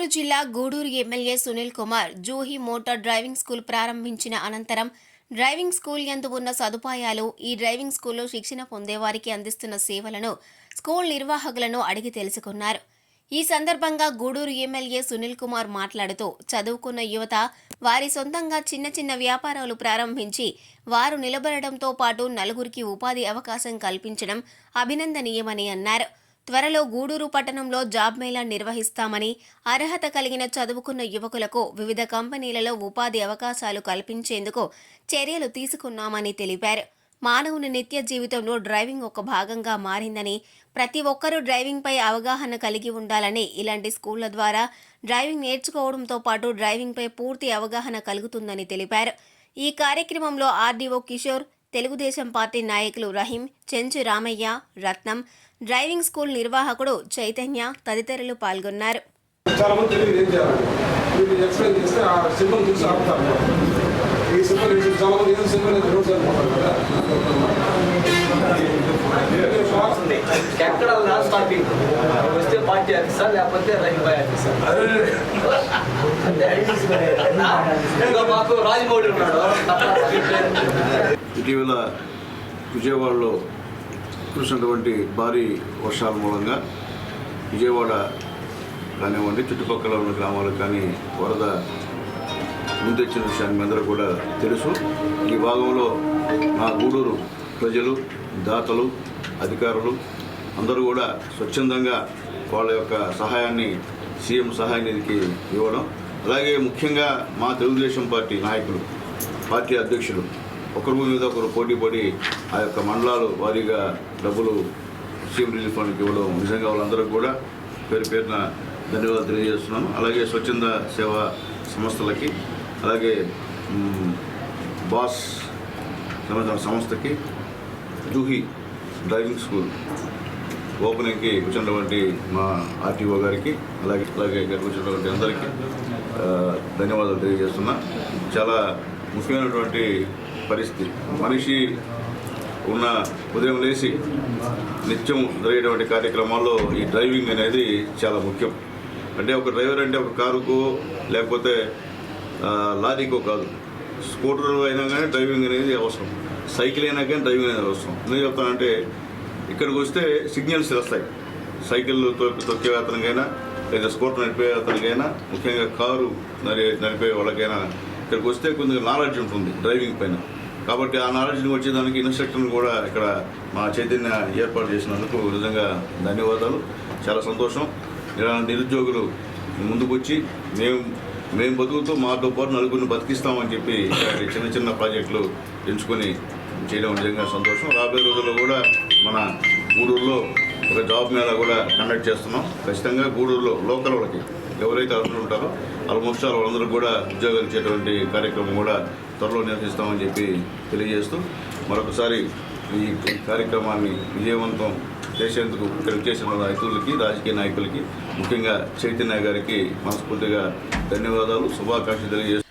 గుంటూరు జిల్లా Gudur MLA Sunil Kumar Juhi motor driving school ప్రారంభించిన అనంతరం డ్రైవింగ్ స్కూల్ ఎందు ఉన్న సదుపాయాలు ఈ డ్రైవింగ్ స్కూల్లో శిక్షణ పొందేవారికి అందిస్తున్న సేవలను స్కూల్ నిర్వాహకులను అడిగి తెలుసుకున్నారు. ఈ సందర్భంగా గూడూరు ఎమ్మెల్యే సునీల్ కుమార్ మాట్లాడుతూ చదువుకున్న యువత వారి సొంతంగా చిన్న చిన్న వ్యాపారాలు ప్రారంభించి వారు నిలబడడంతో పాటు నలుగురికి ఉపాధి అవకాశం కల్పించడం అభినందనీయమని అన్నారు. త్వరలో గూడూరు పట్టణంలో జాబ్ మేళా నిర్వహిస్తామని అర్హత కలిగిన చదువుకున్న యువకులకు వివిధ కంపెనీలలో ఉపాధి అవకాశాలు కల్పించేందుకు చర్యలు తీసుకున్నామని తెలిపారు. మానవుని నిత్య జీవితంలో డ్రైవింగ్ ఒక భాగంగా మారిందని ప్రతి ఒక్కరూ డ్రైవింగ్పై అవగాహన కలిగి ఉండాలని ఇలాంటి స్కూళ్ళ ద్వారా డ్రైవింగ్ నేర్చుకోవడంతో పాటు డ్రైవింగ్పై పూర్తి అవగాహన కలుగుతుందని తెలిపారు. ఈ కార్యక్రమంలో ఆర్డీఓ కిషోర్ తెలుగుదేశం పార్టీ నాయకులు రహీం చెంచు రామయ్య రత్నం డ్రైవింగ్ స్కూల్ నిర్వాహకుడు చైతన్య తదితరులు పాల్గొన్నారు. ఎక్కడ వస్తే పార్టీ లేకపోతే మాకు రాజమౌళి ఉన్నాడు. ఇటీవల విజయవాడలో కురిసినటువంటి భారీ వర్షాల మూలంగా విజయవాడ కానివ్వండి చుట్టుపక్కల ఉన్న గ్రామాలకు కానీ వరద ముందెచ్చిన విషయాన్ని మీ అందరూ కూడా తెలుసు. ఈ భాగంలో మా గూడూరు ప్రజలు దాతలు అధికారులు అందరూ కూడా స్వచ్ఛందంగా వాళ్ళ యొక్క సహాయాన్ని సీఎం సహాయ నిధికి ఇవ్వడం. అలాగే ముఖ్యంగా మా తెలుగుదేశం పార్టీ నాయకులు పార్టీ అధ్యక్షులు ఒకరి మీద ఒకరు పోటీ పడి ఆ యొక్క మండలాలు వారీగా డబ్బులు సీఎం రిలీఫ్ ఫండ్కి ఇవ్వడం నిజంగా వాళ్ళందరూ కూడా పేరు పేరున ధన్యవాదాలు తెలియజేస్తున్నాను. అలాగే స్వచ్ఛంద సేవా సంస్థలకి అలాగే బాస్ సంబంధించిన సంస్థకి జూహి డ్రైవింగ్ స్కూల్ ఓపెనింగ్కి వచ్చినటువంటి మా ఆర్టీఓ గారికి అలాగే అలాగే ఇక్కడికి వచ్చినటువంటి అందరికీ ధన్యవాదాలు తెలియజేస్తున్నా. చాలా ముఖ్యమైనటువంటి పరిస్థితి. మనిషి ఉన్న ఉదయం లేచి నిత్యం జరిగేటువంటి కార్యక్రమాల్లో ఈ డ్రైవింగ్ అనేది చాలా ముఖ్యం. అంటే ఒక డ్రైవర్ అంటే ఒక కారుకో లేకపోతే లారీకో కాదు. స్కూటర్ అయినా కానీ డ్రైవింగ్ అనేది అవసరం. సైకిల్ అయినా కానీ డ్రైవింగ్ అనేది అవసరం. ఎందుకు చెప్తానంటే ఇక్కడికి వస్తే సిగ్నల్స్ వస్తాయి. సైకిల్ తొక్కి తొక్కే అతనికైనా లేదా స్కూటర్ నడిపే అతనికైనా ముఖ్యంగా కారు నడి నడిపే వాళ్ళకైనా ఇక్కడికి వస్తే కొంచెం నాలెడ్జ్ ఉంటుంది డ్రైవింగ్ పైన. కాబట్టి ఆ నాలెడ్జ్ వచ్చేదానికి ఇన్స్ట్రక్టర్ కూడా ఇక్కడ మా చైతన్య ఏర్పాటు చేసినందుకు నిజంగా ధన్యవాదాలు. చాలా సంతోషం. ఇలాంటి నిరుద్యోగులు ముందుకు వచ్చి మేము మేము బతుకుతూ మాతో పాటు నలుగురిని బతికిస్తామని చెప్పి చిన్న చిన్న ప్రాజెక్టులు ఎంచుకొని చేయడం నిజంగా సంతోషం. రాబోయే రోజుల్లో కూడా మన గూడూరులో ఒక జాబ్ మేళా కూడా కండక్ట్ చేస్తున్నాం. ఖచ్చితంగా గూడూరులో లోకల్ వాళ్ళకి. ఎవరైతే అర్హులు ఉంటారో ఆల్మోస్ట్ ఆల్ వాళ్ళందరూ కూడా ఉద్యోగాలు ఇచ్చేటువంటి కార్యక్రమం కూడా త్వరలో నిర్వహిస్తామని చెప్పి తెలియజేస్తూ మరొకసారి ఈ కార్యక్రమాన్ని విజయవంతం చేసేందుకు ఇక్కడికి చేసిన రైతులకి రాజకీయ నాయకులకి ముఖ్యంగా చైతన్య గారికి మనస్ఫూర్తిగా ధన్యవాదాలు శుభాకాంక్షలు తెలియజేస్తూ